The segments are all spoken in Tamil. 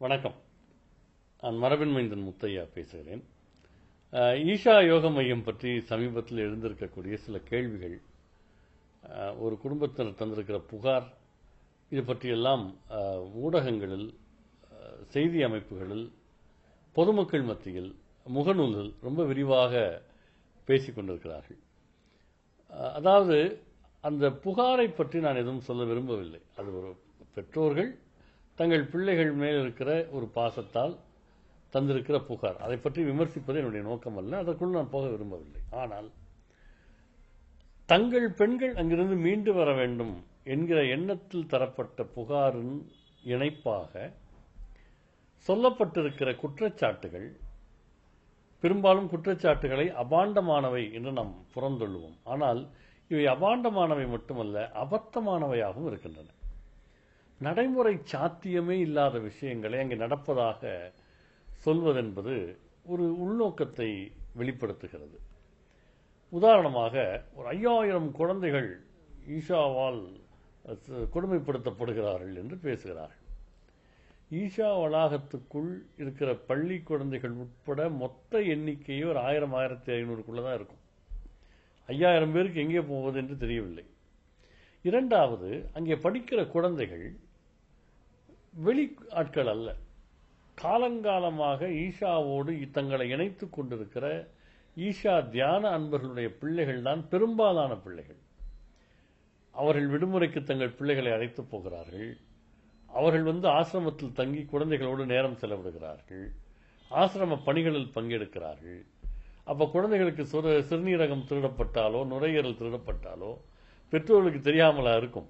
வணக்கம். நான் மரபின் மைந்தன் முத்தையா பேசுகிறேன். ஈஷா யோக மையம் பற்றி சமீபத்தில் எழுந்திருக்கக்கூடிய சில கேள்விகள் ஒரு குடும்பத்தினர் தந்திருக்கிற புகார் இது பற்றியெல்லாம் ஊடகங்களில் செய்தி அமைப்புகளில் பொதுமக்கள் மத்தியில் முகநூலில் ரொம்ப விரிவாக பேசிக் கொண்டிருக்கிறார்கள். அதாவது அந்த புகாரை பற்றி நான் எதுவும் சொல்ல விரும்பவில்லை. அது ஒரு பெற்றோர்கள் தங்கள் பிள்ளைகள் மேல் இருக்கிற ஒரு பாசத்தால் தந்திருக்கிற புகார். அதை பற்றி விமர்சிப்பது என்னுடைய நோக்கம் அல்ல. அதற்குள் நான் போக விரும்பவில்லை. ஆனால் தங்கள் பெண்கள் அங்கிருந்து மீண்டு வர வேண்டும் என்கிற எண்ணத்தில் தரப்பட்ட புகாரின் இணைப்பாக சொல்லப்பட்டிருக்கிற குற்றச்சாட்டுகள் பெரும்பாலும் குற்றச்சாட்டுகளை அபாண்டமானவை என்று நாம் புறந்தொள்ளுவோம் ஆனால் இவை அபாண்டமானவை மட்டுமல்ல அபத்தமானவையாகவும் இருக்கின்றன. நடைமுறை சாத்தியமே இல்லாத விஷயங்களை அங்கே நடப்பதாக சொல்வதென்பது ஒரு உள்நோக்கத்தை வெளிப்படுத்துகிறது. உதாரணமாக ஒரு ஐயாயிரம் குழந்தைகள் ஈஷாவால் கொடுமைப்படுத்தப்படுகிறார்கள் என்று பேசுகிறார்கள். ஈஷா வளாகத்துக்குள் இருக்கிற பள்ளி குழந்தைகள் உட்பட மொத்த எண்ணிக்கையே ஒரு ஆயிரம் ஆயிரத்தி ஐநூறுக்குள்ளே தான் இருக்கும். ஐயாயிரம் பேருக்கு எங்கே போவது என்று தெரியவில்லை. இரண்டாவது அங்கே படிக்கிற குழந்தைகள் வெளி ஆட்கள் அல்ல காலங்காலமாக ஈஷாவோடு தங்களை இணைத்துக் கொண்டிருக்கிற ஈஷா தியான அன்பர்களுடைய பிள்ளைகள் தான் பெரும்பாலான பிள்ளைகள். அவர்கள் விடுமுறைக்கு தங்கள் பிள்ளைகளை அழைத்துப் போகிறார்கள். அவர்கள் வந்து ஆசிரமத்தில் தங்கி குழந்தைகளோடு நேரம் செலவிடுகிறார்கள். ஆசிரம பணிகளில் பங்கெடுக்கிறார்கள். அப்போ குழந்தைகளுக்கு சிறு சிறுநீரகம் திருடப்பட்டாலோ நுரையீரல் திருடப்பட்டாலோ பெற்றோர்களுக்கு தெரியாமலா இருக்கும்.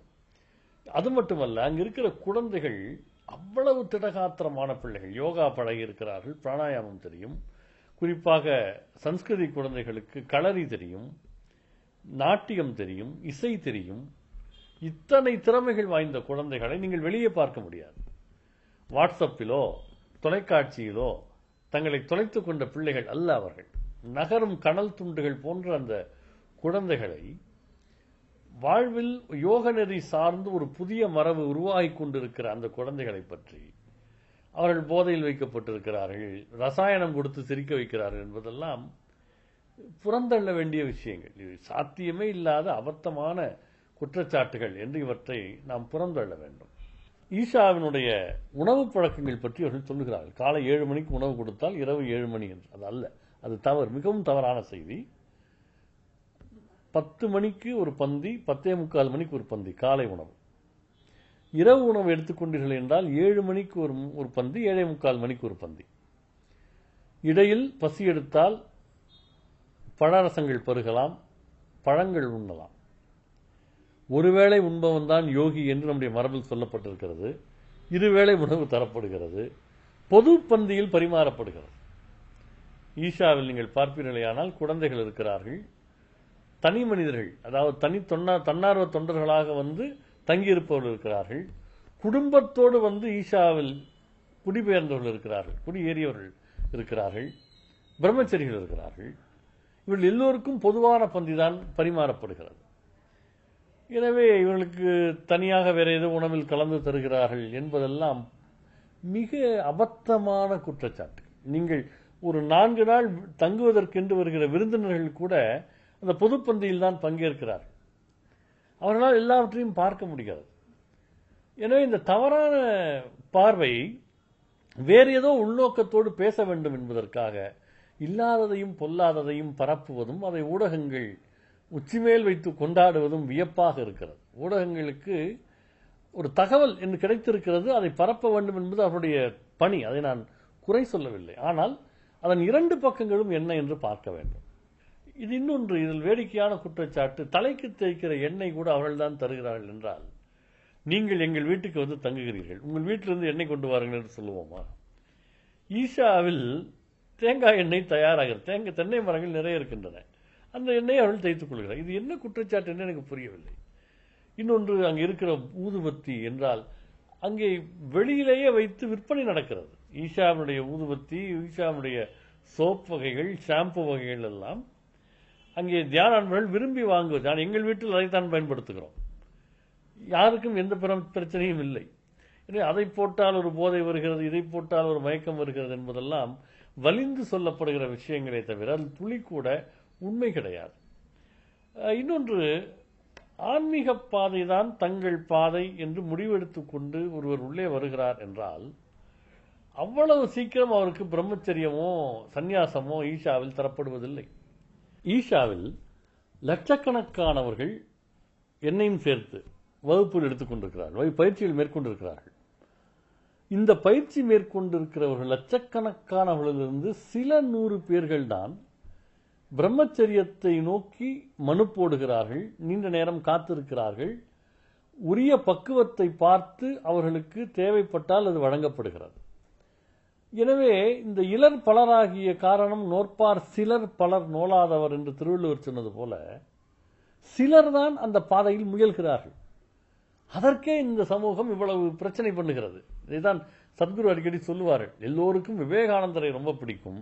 அது மட்டுமல்ல அங்கே இருக்கிற குழந்தைகள் அவ்வளவு திடகாத்திரமான பிள்ளைகள். யோகா பழகி இருக்கிறார்கள் பிராணாயாமம் தெரியும். குறிப்பாக சன்ஸ்கிருதி குழந்தைகளுக்கு களரி தெரியும் நாட்டியம் தெரியும் இசை தெரியும். இத்தனை திறமைகள் வாய்ந்த குழந்தைகளை நீங்கள் வெளியே பார்க்க முடியாது. வாட்ஸ்அப்பிலோ தொலைக்காட்சியிலோ தங்களை தொலைத்து கொண்ட பிள்ளைகள் அல்ல அவர்கள். நகரும் கனல் துண்டுகள் போன்ற அந்த குழந்தைகளை வாழ்வில் யோக நெறி சார்ந்து ஒரு புதிய மரபு உருவாகி கொண்டிருக்கிற அந்த குழந்தைகளை பற்றி அவர்கள் போதையில் வைக்கப்பட்டிருக்கிறார்கள் ரசாயனம் கொடுத்து சிரிக்க வைக்கிறார்கள் என்பதெல்லாம் புறந்தள்ள வேண்டிய விஷயங்கள். இது சாத்தியமே இல்லாத அபத்தமான குற்றச்சாட்டுகள் என்று இவற்றை நாம் புறந்தள்ள வேண்டும். ஈஷாவினுடைய உணவு பழக்கங்கள் பற்றி அவர்கள் சொல்லுகிறார்கள். காலை ஏழு மணிக்கு உணவு கொடுத்தால் இரவு ஏழு மணி என்று. அது அல்ல. அது தவறு. மிகவும் தவறான செய்தி. பத்து மணிக்கு ஒரு பந்தி பத்தே முக்கால் மணிக்கு ஒரு பந்தி காலை உணவு. இரவு உணவு எடுத்துக்கொண்டீர்கள் என்றால் ஏழு மணிக்கு ஒரு ஒரு பந்தி ஏழே முக்கால் மணிக்கு ஒரு பந்தி. இடையில் பசி எடுத்தால் பழரசங்கள் பருகலாம் பழங்கள் உண்ணலாம். ஒருவேளை உண்பவன் தான் யோகி என்று நம்முடைய மரபில் சொல்லப்பட்டிருக்கிறது. இருவேளை உணவு தரப்படுகிறது. பொது பந்தியில் பரிமாறப்படுகிறது. ஈஷாவில் நீங்கள் பார்ப்பீர்களேயானால் குழந்தைகள் இருக்கிறார்கள். தனி மனிதர்கள் அதாவது தனி தொன்னா தன்னார்வ தொண்டர்களாக வந்து தங்கியிருப்பவர்கள் இருக்கிறார்கள். குடும்பத்தோடு வந்து ஈஷாவில் குடிபெயர்ந்தவர்கள் இருக்கிறார்கள் குடியேறியவர்கள் இருக்கிறார்கள் பிரம்மச்சரிகள் இருக்கிறார்கள். இவர்கள் எல்லோருக்கும் பொதுவான பந்தி தான் பரிமாறப்படுகிறது. எனவே இவர்களுக்கு தனியாக வேறு ஏதோ உணவில் கலந்து தருகிறார்கள் என்பதெல்லாம் மிக அபத்தமான குற்றச்சாட்டு நீங்கள் ஒரு நான்கு நாள் தங்குவதற்கென்று வருகிற விருந்தினர்கள் கூட அந்த பொதுப்பந்தியில் தான் பங்கேற்கிறார். அவர்களால் எல்லாவற்றையும் பார்க்க முடியாது எனவே இந்த தவறான பார்வை வேறு ஏதோ உள்நோக்கத்தோடு பேச வேண்டும் என்பதற்காக இல்லாததையும் பொல்லாததையும் பரப்புவதும் அதை ஊடகங்கள் உச்சிமேல் வைத்து கொண்டாடுவதும் வியப்பாக இருக்கிறது. ஊடகங்களுக்கு ஒரு தகவல் என்று கிடைத்திருக்கிறது அதை பரப்ப வேண்டும் என்பது அவருடைய பணி அதை நான் குறை சொல்லவில்லை. ஆனால் அதன் இரண்டு பக்கங்களும் என்ன என்று பார்க்க வேண்டும். இது இன்னொன்று இதில் வேடிக்கையான குற்றச்சாட்டு தலைக்கு தேய்க்கிற எண்ணெய் கூட அவர்கள்தான் தருகிறார்கள் என்றால் நீங்கள் எங்கள் வீட்டுக்கு வந்து தங்குகிறீர்கள். உங்கள் வீட்டிலிருந்து எண்ணெய் கொண்டு வாருங்கள் என்று சொல்லுவோமா? ஈஷாவில் தேங்காய் எண்ணெய் தயாராகிறது தேங்காய் தென்னை மரங்கள் நிறைய இருக்கின்றன. அந்த எண்ணெயை அவர்கள் தைத்துக் கொள்கிறார் இது என்ன குற்றச்சாட்டு என்று எனக்கு புரியவில்லை. இன்னொன்று அங்கே இருக்கிற ஊதுபத்தி என்றால் அங்கே வெளியிலேயே வைத்து விற்பனை நடக்கிறது. ஈஷாவினுடைய ஊதுபத்தி ஈஷாவினுடைய சோப் வகைகள் ஷாம்பு வகைகள் எல்லாம் அங்கே தியான அன்பர்கள் விரும்பி வாங்குவது. ஆனால் எங்கள் வீட்டில் அதைத்தான் பயன்படுத்துகிறோம். யாருக்கும் எந்த பிரச்சனையும் இல்லை. அதை போட்டால் ஒரு போதை வருகிறது இதை போட்டால் ஒரு மயக்கம் வருகிறது என்பதெல்லாம் வலிந்து சொல்லப்படுகிற விஷயங்களே தவிர அது துளி கூட உண்மை கிடையாது. இன்னொன்று ஆன்மீக பாதை தான் தங்கள் பாதை என்று முடிவெடுத்துக் கொண்டு ஒருவர் உள்ளே வருகிறார் என்றால் அவ்வளவு சீக்கிரம் அவருக்கு பிரம்மச்சரியமோ சந்நியாசமோ ஈஷாவில் தரப்படுவதில்லை. ஈஷாவில் லட்சக்கணக்கானவர்கள் என்னையும் சேர்த்து வகுப்பில் எடுத்துக்கொண்டிருக்கிறார்கள். வகு- பயிற்சியில் மேற்கொண்டிருக்கிறார்கள். இந்த பயிற்சி மேற்கொண்டிருக்கிறவர்கள் லட்சக்கணக்கானவர்களிலிருந்து சில நூறு பேர்கள் தான் பிரம்மச்சரியத்தை நோக்கி மனு போடுகிறார்கள் நீண்ட நேரம் காத்திருக்கிறார்கள் உரிய பக்குவத்தை பார்த்து அவர்களுக்கு தேவைப்பட்டால் அது வழங்கப்படுகிறது. எனவே இந்த இளர் பலராகிய காரணம் நோற்பார் சிலர் பலர் நோலாதவர் என்று திருவள்ளுவர் சொன்னது போல சிலர் தான் அந்த பாதையில் முயல்கிறார்கள். அதற்கே இந்த சமூகம் இவ்வளவு பிரச்சனை பண்ணுகிறது. இதைதான் சத்குரு அடிக்கடி சொல்லுவார்கள் எல்லோருக்கும் விவேகானந்தரை ரொம்ப பிடிக்கும்.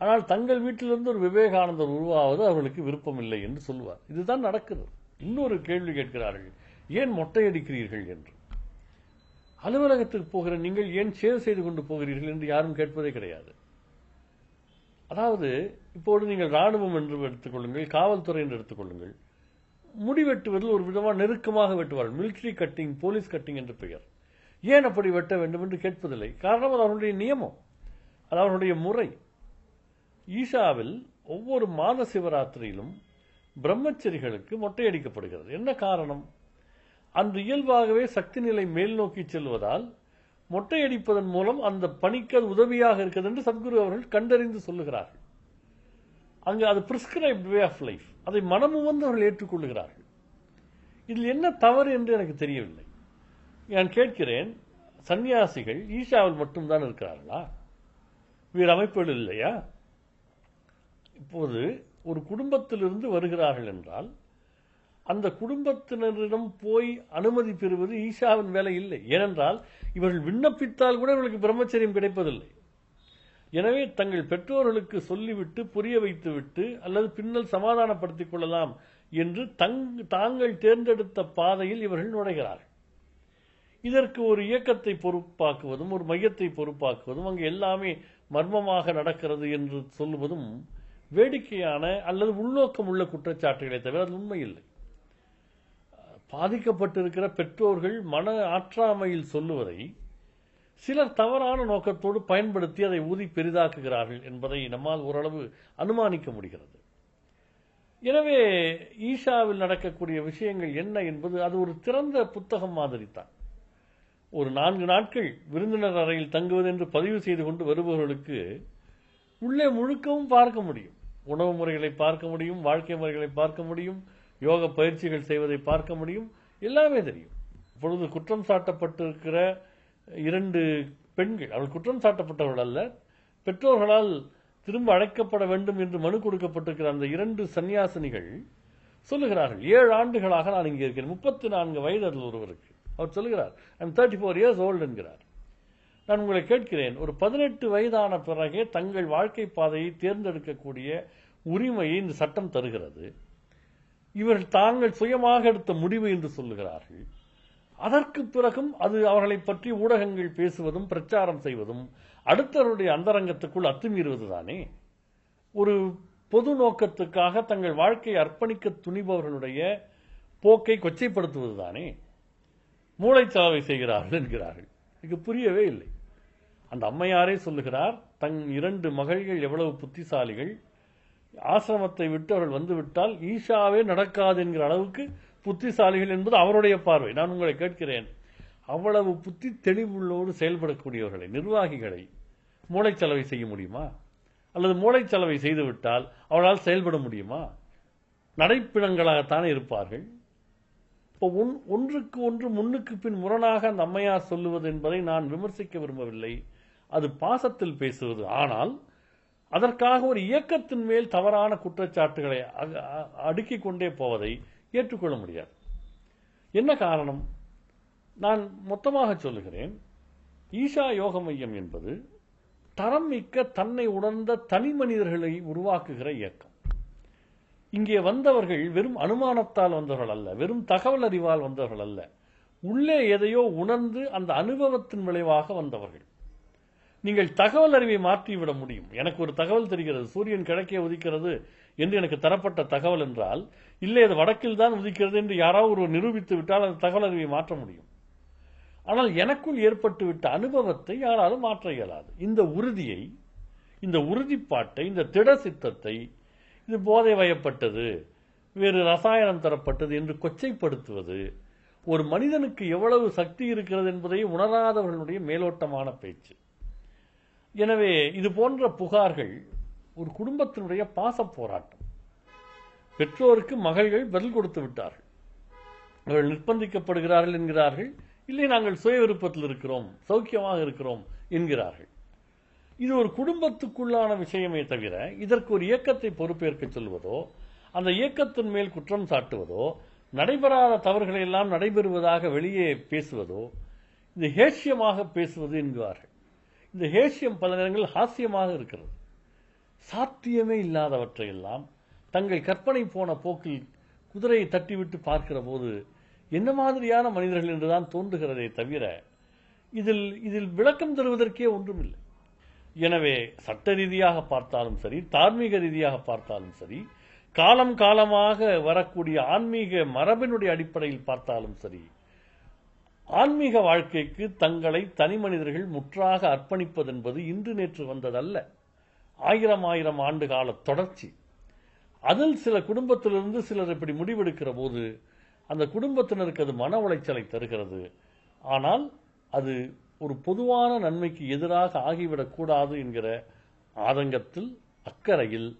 ஆனால் தங்கள் வீட்டிலிருந்து ஒரு விவேகானந்தர் உருவாவது அவர்களுக்கு விருப்பம் இல்லை என்று சொல்லுவார். இதுதான் நடக்கிறது. இன்னொரு கேள்வி கேட்கிறார்கள் ஏன் மொட்டையடிக்கிறீர்கள் என்று. அலுவலகத்துக்கு போகிற நீங்கள் ஏன் சேவ் செய்து கொண்டு போகிறீர்கள் என்று யாரும் கேட்பதே கிடையாது. அதாவது இப்போது நீங்கள் ராணுவம் என்று எடுத்துக்கொள்ளுங்கள் காவல்துறை என்று எடுத்துக்கொள்ளுங்கள் முடி வெட்டுவதில் ஒரு விதமாக நெருக்கமாக வெட்டுவார்கள். மிலிட்டரி கட்டிங் போலீஸ் கட்டிங் என்று பெயர். ஏன் அப்படி வெட்ட வேண்டும் என்று கேட்பதில்லை? காரணம் அது அவனுடைய நியமம். அது அவனுடைய முறை. ஈஷாவில் ஒவ்வொரு மாத சிவராத்திரியிலும் பிரம்மச்சரிகளுக்கு மொட்டையடிக்கப்படுகிறது என்ன காரணம்? அன்று இயல்பாகவே சக்தி நிலை மேல் நோக்கி செல்வதால் மொட்டையடிப்பதன் மூலம் அந்த பணிக்கு அது உதவியாக இருக்கிறது என்று சத்குரு அவர்கள் கண்டறிந்து சொல்லுகிறார்கள். அங்கு அது பிரிஸ்கிரைப்ட் வே ஆஃப் லைஃப் அதை மனமுவந்து அவர்கள் ஏற்றுக்கொள்ளுகிறார்கள். இதில் என்ன தவறு என்று எனக்கு தெரியவில்லை. நான் கேட்கிறேன் சன்னியாசிகள் ஈஷாவில் மட்டும்தான் இருக்கிறார்களா? வேறு அமைப்புகள் இல்லையா? இப்போது ஒரு குடும்பத்திலிருந்து வருகிறார்கள் என்றால் அந்த குடும்பத்தினரிடம் போய் அனுமதி பெறுவது ஈஷாவின் வேலை இல்லை. ஏனென்றால் இவர்கள் விண்ணப்பித்தால் கூட இவர்களுக்கு பிரம்மச்சரியம் கிடைப்பதில்லை. எனவே தங்கள் பெற்றோர்களுக்கு சொல்லிவிட்டு புரிய வைத்துவிட்டு அல்லது பின்னல் சமாதானப்படுத்திக் கொள்ளலாம் என்று தங் தாங்கள் தேர்ந்தெடுத்த பாதையில் இவர்கள் நுழைகிறார்கள். இதற்கு ஒரு இயக்கத்தை பொறுப்பாக்குவதும் ஒரு மையத்தை பொறுப்பாக்குவதும் அங்கு எல்லாமே மர்மமாக நடக்கிறது என்று சொல்லுவதும் வேடிக்கையான அல்லது உள்நோக்கம் உள்ள குற்றச்சாட்டுகளை தவிர அது உண்மை இல்லை. பாதிக்கப்பட்டிருக்கிற பெற்றோர்கள் மன ஆற்றாமையில் சொல்லுவதை சிலர் தவறான நோக்கத்தோடு பயன்படுத்தி அதை ஊதி பெரிதாக்குகிறார்கள் என்பதை நம்மால் ஓரளவு அனுமானிக்க முடிகிறது. எனவே ஈஷாவில் நடக்கக்கூடிய விஷயங்கள் என்ன என்பது அது ஒரு திறந்த புத்தகம் மாதிரி தான் ஒரு நான்கு நாட்கள் விருந்தினர் அறையில் தங்குவது என்று பதிவு செய்து கொண்டு வருபவர்களுக்கு உள்ளே முழுக்கவும் பார்க்க முடியும். உணவு முறைகளை பார்க்க முடியும் வாழ்க்கை முறைகளை பார்க்க முடியும் யோக பயிற்சிகள் செய்வதை பார்க்க முடியும். எல்லாமே தெரியும். இப்பொழுது குற்றம் சாட்டப்பட்டிருக்கிற இரண்டு பெண்கள் அவள் குற்றம் சாட்டப்பட்டவர்கள் அல்ல பெற்றோர்களால் திரும்ப அழைக்கப்பட வேண்டும் என்று மனு கொடுக்கப்பட்டிருக்கிற அந்த இரண்டு சன்னியாசினிகள் சொல்லுகிறார்கள் ஏழு ஆண்டுகளாக நான் இங்கே இருக்கிறேன் முப்பத்தி நான்கு வயது அதில் ஒருவருக்கு. அவர் சொல்லுகிறார் I'm thirty four years old என்கிறார். நான் உங்களை கேட்கிறேன் ஒரு பதினெட்டு வயதான பிறகே தங்கள் வாழ்க்கை பாதையை தேர்ந்தெடுக்கக்கூடிய உரிமையை இந்த சட்டம் தருகிறது. இவர்கள் தாங்கள் சுயமாக எடுத்த முடிவு என்று சொல்லுகிறார்கள். அதற்கு பிறகும் அது அவர்களை பற்றி ஊடகங்கள் பேசுவதும் பிரச்சாரம் செய்வதும் அடுத்தவருடைய அந்தரங்கத்துக்குள் அத்துமீறுவது தானே? ஒரு பொது நோக்கத்துக்காக தங்கள் வாழ்க்கையை அர்ப்பணிக்க துணிபவர்களுடைய போக்கை கொச்சைப்படுத்துவது தானே? மூளைச்சலவை செய்கிறார்கள் என்கிறார்கள். இது புரியவே இல்லை. அந்த அம்மையாரே சொல்லுகிறார் தன் இரண்டு மகள்கள் எவ்வளவு புத்திசாலிகள் ஆசிரமத்தை விட்டு அவர்கள் வந்துவிட்டால் ஈஷாவே நடக்காது என்கிற அளவுக்கு புத்திசாலிகள் என்பது அவருடைய பார்வை. நான் உங்களை கேட்கிறேன். அவ்வளவு புத்தி தெளிவுள்ளோடு செயல்படக்கூடியவர்களை நிர்வாகிகளை மூளைச்சலவை செய்ய முடியுமா? அல்லது மூளைச்சலவை செய்துவிட்டால் அவளால் செயல்பட முடியுமா? நடைப்பிணங்களாகத்தானே இருப்பார்கள். இப்போ ஒன் ஒன்றுக்கு ஒன்று முன்னுக்கு பின் முரணாக அந்த அம்மையார் சொல்லுவது என்பதை நான் விமர்சிக்க விரும்பவில்லை. அது பாசத்தில் பேசுவது. ஆனால் அதற்காக ஒரு இயக்கத்தின் மேல் தவறான குற்றச்சாட்டுகளை அ- அடுக்கிக் கொண்டே போவதை ஏற்றுக்கொள்ள முடியாது. என்ன காரணம்? நான் மொத்தமாக சொல்லுகிறேன். ஈஷா யோக மையம் என்பது தரம் மிக்க தன்னை உணர்ந்த தனி மனிதர்களை உருவாக்குகிற இயக்கம். இங்கே வந்தவர்கள் வெறும் அனுமானத்தால் வந்தவர்கள் அல்ல வெறும் தகவல் அறிவால் வந்தவர்கள் அல்ல. உள்ளே எதையோ உணர்ந்து அந்த அனுபவத்தின் விளைவாக வந்தவர்கள். நீங்கள் தகவல் அறிவை மாற்றிவிட முடியும். எனக்கு ஒரு தகவல் தெரிகிறது. சூரியன் கிழக்கே உதிக்கிறது என்று எனக்கு தரப்பட்ட தகவல் என்றால் இல்லை அது வடக்கில் தான் உதிக்கிறது என்று யாராவது ஒரு நிரூபித்து விட்டால் அந்த தகவல் அறிவை மாற்ற முடியும். ஆனால் எனக்குள் ஏற்பட்டுவிட்ட அனுபவத்தை யாராலும் மாற்ற இயலாது. இந்த உறுதியை இந்த உறுதிப்பாட்டை இந்த திட சித்தத்தை இது போதை வயப்பட்டது வேறு ரசாயனம் தரப்பட்டது என்று கொச்சைப்படுத்துவது ஒரு மனிதனுக்கு எவ்வளவு சக்தி இருக்கிறது என்பதை உணராதவர்களுடைய மேலோட்டமான பேச்சு. எனவே இது போன்ற புகார்கள் ஒரு குடும்பத்தினுடைய பாச போராட்டம். பெற்றோருக்கு மகள்கள் பதில் கொடுத்து விட்டார்கள். அவர்கள் நிர்பந்திக்கப்படுகிறார்கள் என்கிறார்கள். இல்லை நாங்கள் சுய விருப்பத்தில் இருக்கிறோம் சௌக்கியமாக இருக்கிறோம் என்கிறார்கள். இது ஒரு குடும்பத்துக்குள்ளான விஷயமே தவிர இதற்கு ஒரு இயக்கத்தை பொறுப்பேற்க சொல்வதோ அந்த இயக்கத்தின் மேல் குற்றம் சாட்டுவதோ நடைபெறாத தவறுகளை எல்லாம் நடைபெறுவதாக வெளியே பேசுவதோ இந்த ஹேஷ்யமாக பேசுவது என்கிறார்கள். இந்த ஹேசியம் பல நேரங்களில் ஹாஸ்யமாக இருக்கிறது. சாத்தியமே இல்லாதவற்றையெல்லாம் தங்கள் கற்பனை போன போக்கில் குதிரையை தட்டிவிட்டு பார்க்கிற போது என்ன மாதிரியான மனிதர்கள் என்றுதான் தோன்றுகிறதே தவிர இதில் இதில் விளக்கம் தருவதற்கே ஒன்றுமில்லை. எனவே சட்ட ரீதியாக பார்த்தாலும் சரி தார்மீக ரீதியாக பார்த்தாலும் சரி காலம் காலமாக வரக்கூடிய ஆன்மீக மரபினுடைய அடிப்படையில் பார்த்தாலும் சரி ஆன்மீக வாழ்க்கைக்கு தங்களை தனி மனிதர்கள் முற்றாக அர்ப்பணிப்பதென்பது இன்று நேற்று வந்ததல்ல. ஆயிரம் ஆயிரம் ஆண்டு கால தொடர்ச்சி. அதில் சில குடும்பத்திலிருந்து சிலர் இப்படி முடிவெடுக்கிற போது அந்த குடும்பத்தினருக்கு அது மன உளைச்சலை தருகிறது. ஆனால் அது ஒரு பொதுவான நன்மைக்கு எதிராக ஆகிவிடக்கூடாது என்கிற ஆதங்கத்தில் அக்கறையில்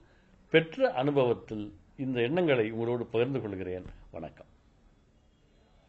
பெற்ற அனுபவத்தில் இந்த எண்ணங்களை உங்களோடு பகிர்ந்து கொள்கிறேன். வணக்கம்.